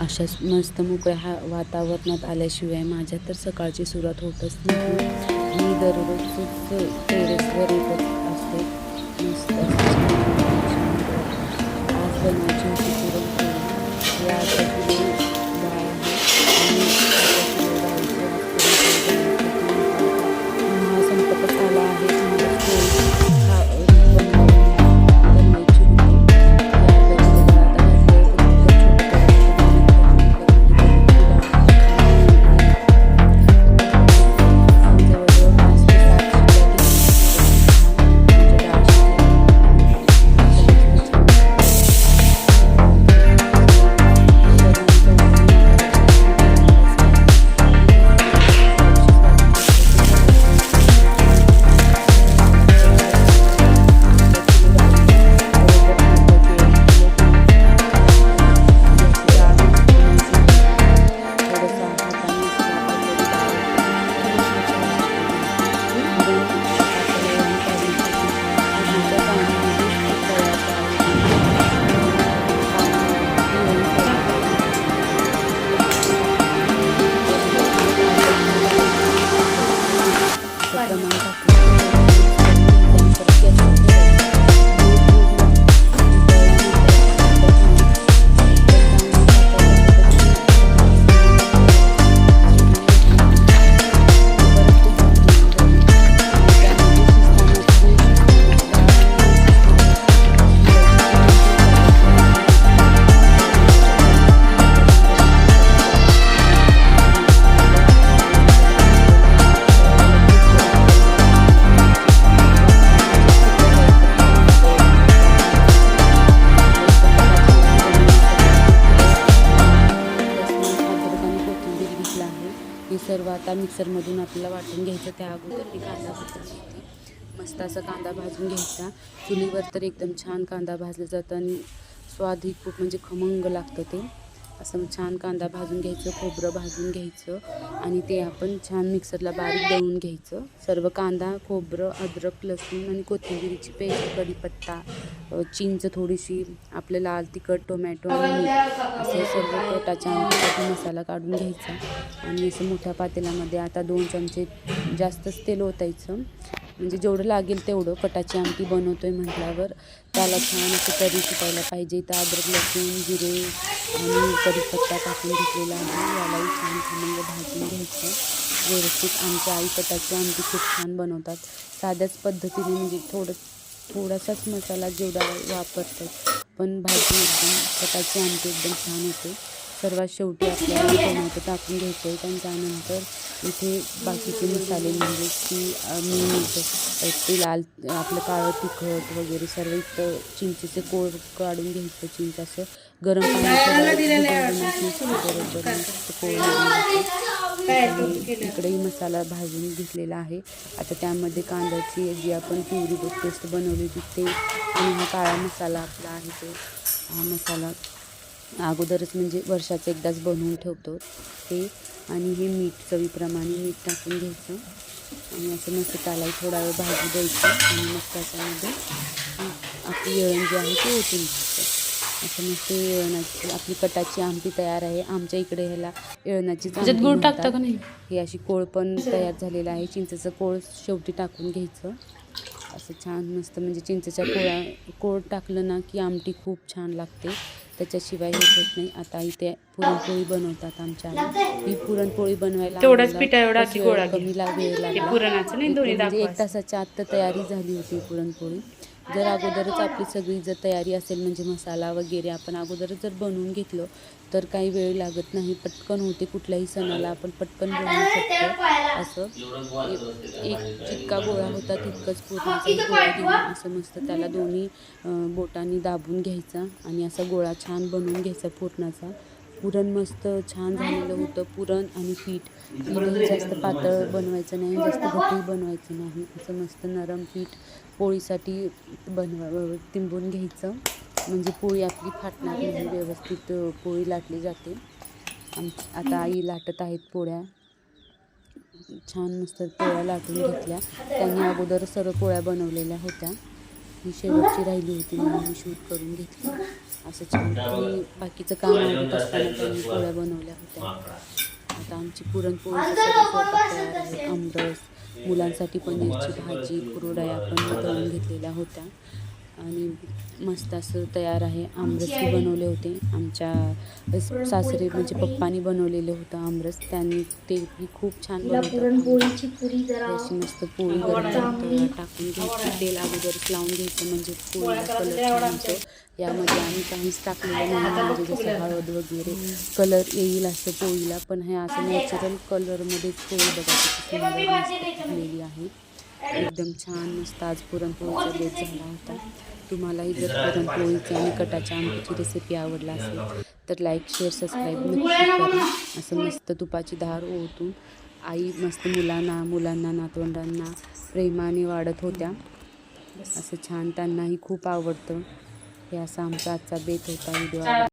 अशाच मस्त मोकळ्या हा वातावरणात आल्याशिवाय माझ्या तर सकाळची सुरुवात होतच नाही. मी दररोजच टेरेसवर येत असते. मस्त हे सर्व आता मिक्सरमधून आपल्याला वाटून घ्यायचं त्या अगोदर मी कांदा भाजून घेते मस्त असा कांदा भाजून घ्यायचा. चुलीवर तर एकदम छान कांदा भाजला जातं आणि स्वादही खूप म्हणजे खमंग लागतं ते. असं छान कांदा भाजून घ्यायचं खोबरं भाजून घ्यायचं आणि ते आपण छान मिक्सरला बारीक दळून घ्यायचं. सर्व कांदा खोबरं अद्रक लसूण आणि कोथिंबीरीची पेस्ट कढीपत्ता चिंच थोडीशी आपलं लाल तिखट टोमॅटो आणि असं सर्व कटाच्या मसाला काढून घ्यायचा आणि असं मोठ्या पातेल्यामध्ये आता दोन चमचे जास्तच तेल ओतायचं. म्हणजे जेवढं लागेल तेवढं कटाची आमटी बनवतोय म्हटल्यावर त्याला छान असं तरी शिकायला पाहिजे. तर अद्रक लसूण जिरे आणि कढीपत्ता टाकून घेतलेला आहे. यालाही छान म्हणजे भाजून घ्यायचं. व्यवस्थित आमच्या आई आमटी खूप छान बनवतात. साध्याच पद्धतीने म्हणजे थोडं थोडासाच मसाला जेवढा वापरतात पण भाजी एकदम पटाची आमटी एकदम छान होते. सर्वात शेवटी आपल्याला टोमॅटो टाकून घ्यायचं आहे आणि त्यानंतर इथे बाकीचे मसाले म्हणजे की मी ते लाल आपलं काळं तिखट वगैरे सर्व इथं चिंचेचे कोळ काढून घ्यायचं चिंच असं. गरम पाणी इकडेही मसाला भाजून घेतलेला आहे. आता त्यामध्ये कांद्याची जी आपण प्युरी पेस्ट बनवली होती ते आणि हा काळा मसाला आपला आहे तो. हा मसाला अगोदरच म्हणजे वर्षाचं एकदाच बनवून ठेवतो ते. आणि हे मीठ चवीप्रमाणे मीठ टाकून घ्यायचं. आणि असं मस्त त्यालाही थोडा वेळ भाजू द्यायचं. आणि मग त्याच्यामध्ये आपली येळण जी आहे ती ओतून घ्यायचं. असं मस्त येळणाची आपली कटाची आमटी तयार आहे. आमच्या इकडे ह्याला येळणाची गुळ टाकता का नाही? हे अशी कोळ पण तयार झालेलं आहे. चिंचेचं कोळ शेवटी टाकून घ्यायचं. असं छान मस्त म्हणजे चिंचेच्या कोळा कोळ टाकलं ना की आमटी खूप छान लागते. त्याच्याशिवाय हे होत नाही. आता इथे पुरणपोळी बनवतात आमच्या. ही पुरणपोळी बनवायला आम्हाला पिठा एवढा. कमी वेळ लागला म्हणजे एक तासाच्या आत तयारी झाली होती पुरणपोळी. जर अगोदरच आपली सगळी जर तयारी असेल म्हणजे मसाला वगैरे आपण अगोदरच जर बनवून घेतलं तर काही वेळ लागत नाही. पटकन होते कुठल्याही सणाला आपण पटकन बनवू शकतो. असं एक जितका गोळा होता तितकंच पूर्णाचा गोळा घेऊन असं मस्त त्याला दोन्ही बोटांनी दाबून घ्यायचा आणि असा गोळा छान बनवून घ्यायचा पुरणाचा. पुरण मस्त छान झालेलं होतं पुरण आणि पीठ. पीठ जास्त पातळ बनवायचं नाही जास्त घट्टही बनवायचं नाही. असं मस्त नरम पीठ पोळीसाठी बनवा तिंबून घ्यायचं. म्हणजे पोळी आपली फाटणार नाही व्यवस्थित पोळी लाटली जाते. आम आता आई लाटत आहेत पोळ्या. छान मस्त पोळ्या लाटून घेतल्या. त्यांनी अगोदर सर्व पोळ्या बनवलेल्या होत्या. ही शेवटची राहिली होती म्हणून मी शूट करून घेतली. असं छान आणि बाकीचं काम आवडत असताना त्यांनी पोळ्या बनवल्या होत्या. आता आमची आहे आमरस मुलांसाठी पनीरची भाजी कुरडया पण तळून घेतलेल्या होत्या. आणि मस्त असं तयार आहे. आमरसही बनवले होते. आमच्या सासरे म्हणजे पप्पानी बनवलेलं होतं आमरस. त्यांनी ते खूप छान बनवतात अशी मस्त पोळी गरम टाकून घ्यायची तेल अगोदरच लावून घ्यायचं म्हणजे पोळीला कलर छान यामध्ये आम्ही काहीच टाकलेलं नाही म्हणजे जसं हळद वगैरे कलर येईल असं पोळीला पण हे असं नॅचरल कलरमध्येच पोळी बघा किती सुंदर मस्त झालेली आहे. एकदम छान मस्त आज पुरणपोळीचा बेत झाला होता. तुम्हालाही जर पुरणपोळीची आणि कटाच्या आमटीची रेसिपी आवडला असेल तर लाईक शेअर सबस्क्राईब नक्की करा. असं मस्त तुपाची धार ओतून आई मस्त मुलांना मुलांना नातवंडांना प्रेमाने वाढत होत्या. असं छान त्यांनाही खूप आवडतं. हे असा आमचा आजचा बेत होता व्हिडिओ